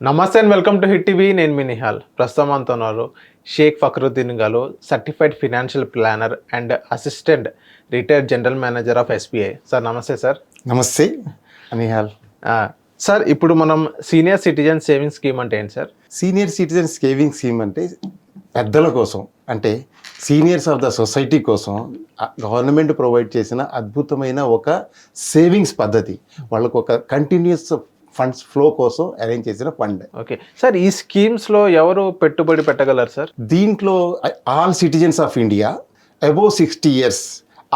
నమస్తే and welcome to Hit TV. నేను మీ నిహాల్. ప్రస్తుతం అంతా ఉన్నారు షేక్ ఫక్రుద్దీన్ గారు certified financial planner and assistant retired general manager of SBI sir నమస్తే సార్ నమస్తే నిహాల్. సార్ ఇప్పుడు మనం సీనియర్ సిటిజన్ సేవింగ్ స్కీమ్ అంటే ఏంటి sir senior citizen saving scheme అంటే పెద్దల కోసం అంటే సీనియర్స్ ఆఫ్ ద సొసైటీ కోసం గవర్నమెంట్ ప్రొవైడ్ చేసిన అద్భుతమైన ఒక సేవింగ్స్ పద్ధతి. వాళ్ళకు ఒక కంటిన్యూస్ ఫండ్స్ ఫ్లో కోసం అరేంజ్ చేసిన ఫండ్. ఓకే. సార్ ఈ స్కీమ్స్లో ఎవరు పెట్టుబడి పెట్టగలరు సార్? దీంట్లో all citizens of India above sixty years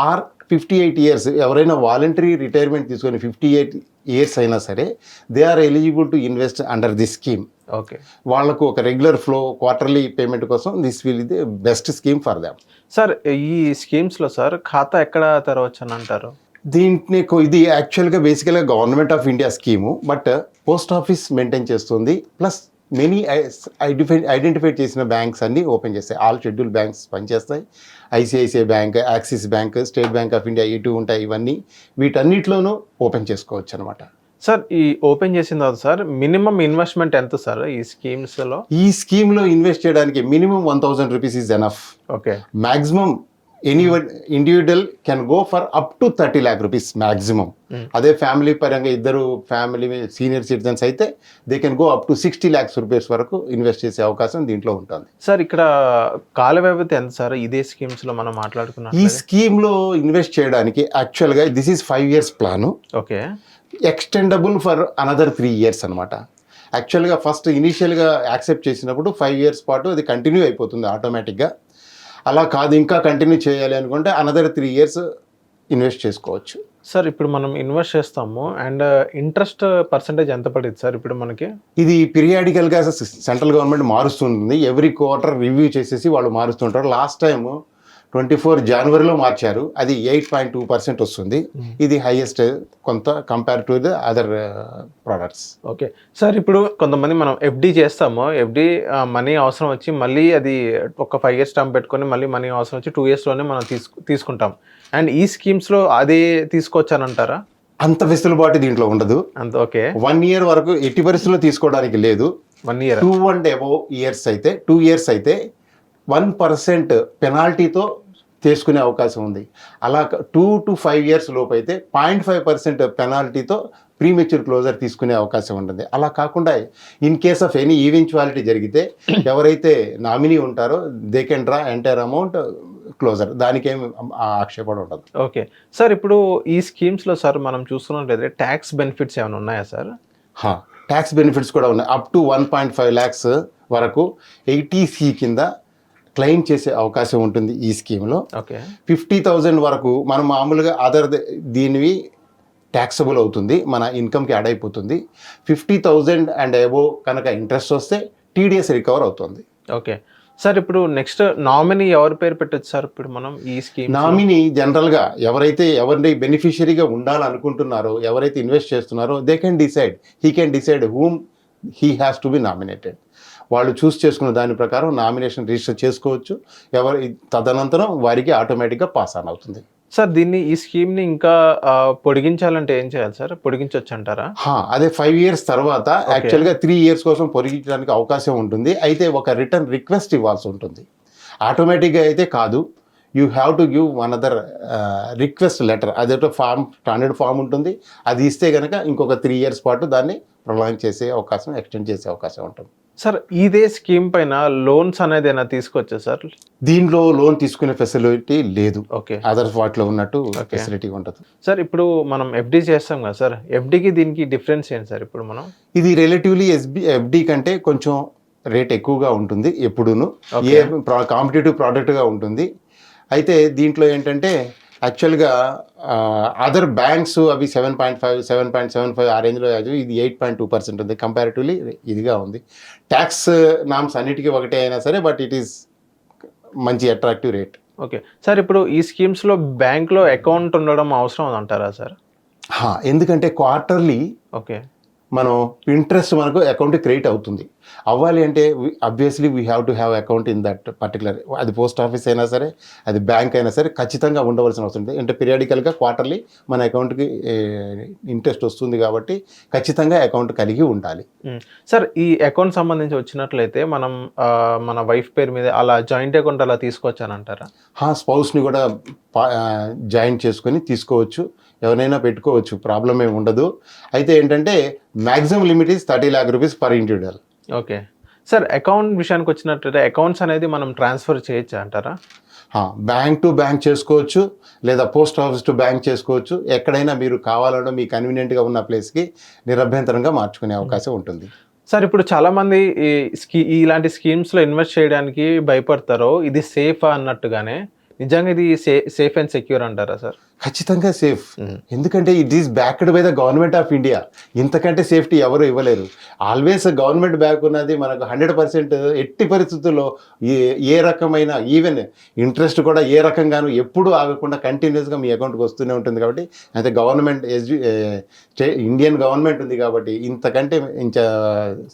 or fifty eight years ఎవరైనా వాలంటరీ రిటైర్మెంట్ తీసుకొని ఫిఫ్టీ ఎయిట్ ఇయర్స్ అయినా సరే they are eligible to invest under this scheme. Okay. వాళ్ళకు ఒక రెగ్యులర్ ఫ్లో క్వార్టర్లీ పేమెంట్ కోసం this will the best scheme for them. Sir ఈ స్కీమ్స్లో sir ఖాతా ఎక్కడ తెరవచ్చు అని అంటారు? దీంట్ని ఇది యాక్చువల్గా బేసికల్గా government of India scheme but post office maintain చేస్తుంది. ప్లస్ మెనీ ఐడెంటిఫై ఐడెంటిఫై చేసిన బ్యాంక్స్ అన్ని ఓపెన్ చేస్తాయి. ఆల్ షెడ్యూల్ బ్యాంక్స్ పనిచేస్తాయి. ICICI bank Axis bank State Bank of India ఇటు ఉంటాయి ఇవన్నీ. వీటన్నిటిలోనూ ఓపెన్ చేసుకోవచ్చు అనమాట సార్ ఈ ఓపెన్ చేసిన తర్వాత సార్ మినిమం ఇన్వెస్ట్మెంట్ ఎంత సార్ ఈ స్కీమ్స్లో ఈ స్కీమ్లో ఇన్వెస్ట్ చేయడానికి minimum one thousand rupees is enough okay. Maximum any individual can go for up to thirty lakh rupees maximum అదే ఫ్యామిలీ పరంగా ఇద్దరు ఫ్యామిలీ సీనియర్ సిటిజన్స్ అయితే they can go up to sixty lakhs rupees వరకు invest చేసే అవకాశం దీంట్లో ఉంటుంది. Sir ఇక్కడ కాల వ్యవధి ఎంత సార్? ఇదే స్కీమ్స్లో మనం మాట్లాడుకున్నాం ఈ స్కీమ్లో ఇన్వెస్ట్ చేయడానికి యాక్చువల్గా this is five years plan okay. Extendable for another three years అనమాట యాక్చువల్గా ఫస్ట్ ఇనీషియల్గా యాక్సెప్ట్ చేసినప్పుడు ఫైవ్ ఇయర్స్ పాటు అది కంటిన్యూ అయిపోతుంది ఆటోమేటిక్గా అలా కాదు ఇంకా కంటిన్యూ చేయాలి అనుకుంటే అనదర్ త్రీ ఇయర్స్ ఇన్వెస్ట్ చేసుకోవచ్చు. సార్ ఇప్పుడు మనం ఇన్వెస్ట్ చేస్తాము అండ్ ఇంట్రెస్ట్ పర్సంటేజ్ ఎంత పడింది సార్ ఇప్పుడు మనకి? ఇది పీరియాడికల్గా సెంట్రల్ గవర్నమెంట్ మారుస్తుంది. ఎవ్రీ క్వార్టర్ రివ్యూ చేసేసి వాళ్ళు మారుస్తుంటారు. లాస్ట్ టైం ట్వంటీ ఫోర్ జనవరిలో మార్చారు. అది ఎయిట్ పాయింట్ టూ పర్సెంట్ వస్తుంది. ఇది హైయెస్ట్ కొంత compare to the other products okay. Sir ఇప్పుడు కొంతమంది మనం ఎఫ్డి చేస్తాము. ఎఫ్డి మనీ అవసరం వచ్చి మళ్ళీ అది ఒక ఫైవ్ ఇయర్స్ టర్మ్ పెట్టుకొని మళ్ళీ మనీ అవసరం వచ్చి టూ ఇయర్స్లోనే మనం తీసుకు తీసుకుంటాం. అండ్ ఈ స్కీమ్స్లో అదే తీసుకోవచ్చానంటారా? అంత వెసులుబాటు దీంట్లో ఉండదు. అంత ఓకే. వన్ ఇయర్ వరకు ఎట్టి పరిస్థితుల్లో తీసుకోవడానికి లేదు. One year two and above years అయితే టూ ఇయర్స్ అయితే వన్ పర్సెంట్ పెనాల్టీతో తీసుకునే అవకాశం ఉంది. అలా టూ టు ఫైవ్ ఇయర్స్ లోపు అయితే పాయింట్ ఫైవ్ పర్సెంట్ పెనాల్టీతో ప్రీమెచ్యూర్ క్లోజర్ తీసుకునే అవకాశం ఉంటుంది. అలా కాకుండా in case of any eventuality జరిగితే ఎవరైతే నామినీ ఉంటారో they can draw entire amount closure దానికేం ఆక్షేపణ ఉండదు. ఓకే. సార్ ఇప్పుడు ఈ స్కీమ్స్లో సార్ మనం చూసుకున్నట్లయితే ట్యాక్స్ బెనిఫిట్స్ ఏమైనా ఉన్నాయా సార్? ట్యాక్స్ బెనిఫిట్స్ కూడా ఉన్నాయి. Up to one point five lakhs వరకు ఎయిటీసీ కింద క్లెయిమ్ చేసే అవకాశం ఉంటుంది ఈ స్కీమ్లో. ఓకే. ఫిఫ్టీ థౌజండ్ వరకు మనం మామూలుగా అదర్ దీనివి ట్యాక్సబుల్ అవుతుంది మన ఇన్కమ్కి యాడ్ అయిపోతుంది. ఫిఫ్టీ థౌజండ్ అండ్ అబో కనుక ఇంట్రెస్ట్ వస్తే టీడీఎస్ రికవర్ అవుతుంది. ఓకే. సార్ ఇప్పుడు నెక్స్ట్ నామినీ ఎవరి పేరు పెట్టచ్చు సార్? ఇప్పుడు మనం ఈ స్కీమ్ నామినీ జనరల్గా ఎవరైతే ఎవరిని బెనిఫిషియరీగా ఉండాలనుకుంటున్నారో ఎవరైతే ఇన్వెస్ట్ చేస్తున్నారో they can decide he can decide whom he has to be nominated వాళ్ళు చూస్ చేసుకున్న దాని ప్రకారం నామినేషన్ రిజిస్టర్ చేసుకోవచ్చు. ఎవరు తదనంతరం వారికి ఆటోమేటిక్గా పాస్ ఆన్ అవుతుంది. సార్ దీన్ని ఈ స్కీమ్ని ఇంకా పొడిగించాలంటే ఏం చేయాలి సార్? పొడిగించవచ్చు అంటారా అదే ఫైవ్ ఇయర్స్ తర్వాత యాక్చువల్గా త్రీ ఇయర్స్ కోసం పొరిగించడానికి అవకాశం ఉంటుంది. అయితే ఒక రిటర్న్ రిక్వెస్ట్ ఇవ్వాల్సి ఉంటుంది. ఆటోమేటిక్గా అయితే కాదు. You have to give one other request letter. అదేటో ఫామ్ స్టాండర్డ్ ఫామ్ ఉంటుంది. అది ఇస్తే కనుక ఇంకొక త్రీ ఇయర్స్ పాటు దాన్ని ప్రొలాంగ్ చేసే అవకాశం ఎక్స్టెండ్ చేసే అవకాశం ఉంటుంది. సార్ ఇదే స్కీమ్ పైన లోన్స్ అనేది ఏమైనా తీసుకోవచ్చా సార్? దీనిలో లోన్ తీసుకునే ఫెసిలిటీ లేదు. ఓకే. అదర్స్ వాటిలో ఉన్నట్టు ఫెసిలిటీ ఉంటుంది. సార్ ఇప్పుడు మనం ఎఫ్డి చేస్తాం కదా సార్ ఎఫ్డికి దీనికి డిఫరెన్స్ ఏంటి సార్ ఇప్పుడు మనం? ఇది రిలేటివ్లీ ఎస్బి ఎఫ్డి కంటే కొంచెం రేట్ ఎక్కువగా ఉంటుంది ఎప్పుడూను. ఏ కాంపిటేటివ్ ప్రోడక్ట్గా ఉంటుంది. అయితే దీంట్లో ఏంటంటే యాక్చువల్గా అదర్ బ్యాంక్స్ అవి seven point five seven point seven five ఆ రేంజ్లో ఇది ఎయిట్ పాయింట్ టూ పర్సెంట్ ఉంది. కంపారిటివ్లీ ఇదిగా ఉంది. ట్యాక్స్ నామ్స్ అన్నిటికీ ఒకటే అయినా సరే బట్ ఇట్ ఈస్ మంచి అట్రాక్టివ్ రేట్. ఓకే. సార్ ఇప్పుడు ఈ స్కీమ్స్లో బ్యాంక్లో అకౌంట్ ఉండడం అవసరం అంటారా సార్? ఎందుకంటే క్వార్టర్లీ ఓకే. మనం ఇంట్రెస్ట్ మనకు అకౌంట్ క్రియేట్ అవుతుంది. అవ్వాలి అంటే obviously we have to have account in that particular అది పోస్ట్ ఆఫీస్ అయినా సరే అది బ్యాంక్ అయినా సరే ఖచ్చితంగా ఉండవలసిన అవసరం ఉంది అంటే పీరియాడికల్గా క్వార్టర్లీ మన అకౌంట్కి ఇంట్రెస్ట్ వస్తుంది కాబట్టి ఖచ్చితంగా అకౌంట్ కలిగి ఉండాలి. సార్ ఈ అకౌంట్ సంబంధించి వచ్చినట్లయితే మనం మన వైఫ్ పేరు మీద అలా జాయింట్ అకౌంట్ అలా తీసుకొచ్చానంటారా స్పౌస్ని కూడా జాయిన్ చేసుకొని తీసుకోవచ్చు. ఎవరైనా పెట్టుకోవచ్చు ప్రాబ్లం ఏమి ఉండదు. అయితే ఏంటంటే maximum limit is thirty lakh rupees per individual okay. Sir account విషయానికి వచ్చినట్లయితే అకౌంట్స్ అనేది మనం ట్రాన్స్ఫర్ చేయొచ్చా అంటారా? బ్యాంక్ టు బ్యాంక్ చేసుకోవచ్చు లేదా పోస్ట్ ఆఫీస్ టు బ్యాంక్ చేసుకోవచ్చు. ఎక్కడైనా మీరు కావాలనో మీ కన్వీనియంట్గా ఉన్న ప్లేస్కి నిరభ్యంతరంగా మార్చుకునే అవకాశం ఉంటుంది. సార్ ఇప్పుడు చాలా మంది ఈ స్కీ ఇలాంటి స్కీమ్స్లో ఇన్వెస్ట్ చేయడానికి భయపడతారు ఇది సేఫ్ అన్నట్టుగానే. నిజంగా ఇది సే సేఫ్ అండ్ సెక్యూర్ అంటారా సార్? ఖచ్చితంగా సేఫ్ ఎందుకంటే it is backed by the government of India ఇంతకంటే సేఫ్టీ ఎవరు ఇవ్వలేరు. ఆల్వేస్ గవర్నమెంట్ బ్యాక్ ఉన్నది మనకు హండ్రెడ్ పర్సెంట్ ఎట్టి పరిస్థితుల్లో ఏ ఏ రకమైన ఈవెన్ ఇంట్రెస్ట్ కూడా ఏ రకంగానూ ఎప్పుడూ ఆగకుండా కంటిన్యూస్గా మీ అకౌంట్కి వస్తూనే ఉంటుంది కాబట్టి అయితే గవర్నమెంట్ ఎస్జి ఇండియన్ గవర్నమెంట్ ఉంది కాబట్టి ఇంతకంటే ఇంత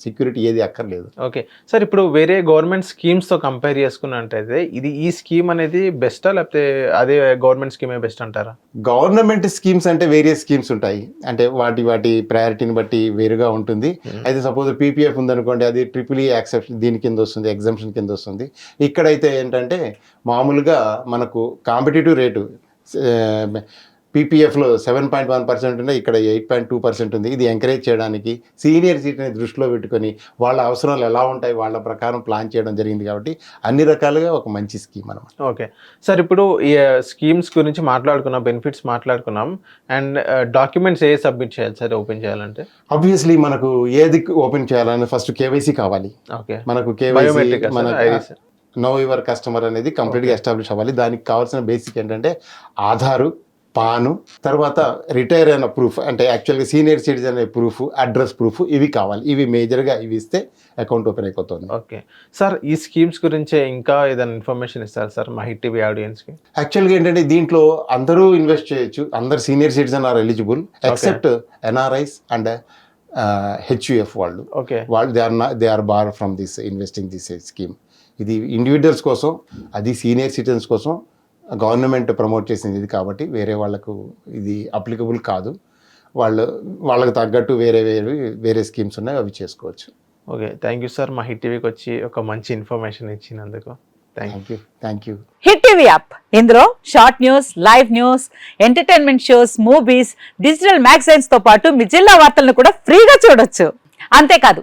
సెక్యూరిటీ ఏది అక్కర్లేదు. ఓకే సార్ ఇప్పుడు వేరే గవర్నమెంట్ స్కీమ్స్తో కంపేర్ చేసుకున్నట్టయితే ఇది ఈ స్కీమ్ అనేది బెస్టా లేకపోతే అదే గవర్నమెంట్ స్కీమే బెస్ట్ అంటారా? గవర్నమెంట్ స్కీమ్స్ అంటే వేరియస్ స్కీమ్స్ ఉంటాయి. అంటే వాటి వాటి ప్రయారిటీని బట్టి వేరుగా ఉంటుంది. అయితే సపోజ్ పీపీఎఫ్ ఉందనుకోండి అది ట్రిపుల్ ఈ యాక్సెప్షన్ దీని కింద వస్తుంది ఎగ్జామ్షన్ కింద వస్తుంది. ఇక్కడైతే ఏంటంటే మామూలుగా మనకు కాంపిటేటివ్ రేటు పీపీఎఫ్లో సెవెన్ పాయింట్ వన్ పర్సెంట్ ఉన్నాయి ఇక్కడ ఎయిట్ పాయింట్ టూ పర్సెంట్ ఉంది. ఇది ఎంకరేజ్ చేయడానికి సీనియర్ సీట్ని దృష్టిలో పెట్టుకొని వాళ్ళ అవసరాలు ఎలా ఉంటాయి వాళ్ళ ప్రకారం ప్లాన్ చేయడం జరిగింది కాబట్టి అన్ని రకాలుగా ఒక మంచి స్కీమ్ అనమాట ఓకే సార్ ఇప్పుడు ఈ స్కీమ్స్ గురించి మాట్లాడుకున్నాం బెనిఫిట్స్ మాట్లాడుకున్నాం అండ్ డాక్యుమెంట్స్ ఏ సబ్మిట్ చేయాలి సార్ ఓపెన్ చేయాలంటే? ఆబ్వియస్లీ మనకు ఏది ఓపెన్ చేయాలని ఫస్ట్ కేవైసీ కావాలి. ఓకే మనకు కేవైసీ ఐరిస్ నో యువర్ కస్టమర్ అనేది కంప్లీట్గా ఎస్టాబ్లిష్ అవ్వాలి. దానికి కావాల్సిన బేసిక్ ఏంటంటే ఆధారు పాను తర్వాత రిటైర్ అయిన ప్రూఫ్ అంటే యాక్చువల్గా సీనియర్ సిటిజన్ అనే ప్రూఫ్ అడ్రస్ ప్రూఫ్ ఇవి కావాలి. ఇవి మేజర్గా ఇవి ఇస్తే అకౌంట్ ఓపెన్ అయిపోతుంది. ఓకే. సార్ ఈ స్కీమ్స్ గురించే ఇంకా ఏదైనా ఇన్ఫర్మేషన్ ఇస్తారు సార్ మా హిట్ టీవీ ఆడియన్స్కి? యాక్చువల్గా ఏంటంటే దీంట్లో అందరూ ఇన్వెస్ట్ చేయొచ్చు. అందరు senior citizen are eligible except NRIs and HUF వాళ్ళు. ఓకే. వాళ్ళు they are they are bar from this investing this scheme. ఇది ఇండివిజువల్స్ కోసం అది సీనియర్ సిటిజన్స్ కోసం గవర్నమెంట్ ప్రమోట్ చేసింది ఇది కాబట్టి వేరే వాళ్ళకు ఇది అప్లికబుల్ కాదు. వాళ్ళు వాళ్ళకి తగ్గట్టు వేరే వేరే వేరే స్కీమ్స్ ఉన్నాయి అవి చేసుకోవచ్చు. ఓకే థ్యాంక్ యూ సార్ మా హిట్ టీవీకి వచ్చి ఒక మంచి ఇన్ఫర్మేషన్ ఇచ్చినందుకు. Thank you thank you Hit TV app ఇందులో short news live news entertainment shows movies digital మ్యాగజైన్స్తో పాటు మీ జిల్లా వార్తలను కూడా ఫ్రీగా చూడొచ్చు. అంతేకాదు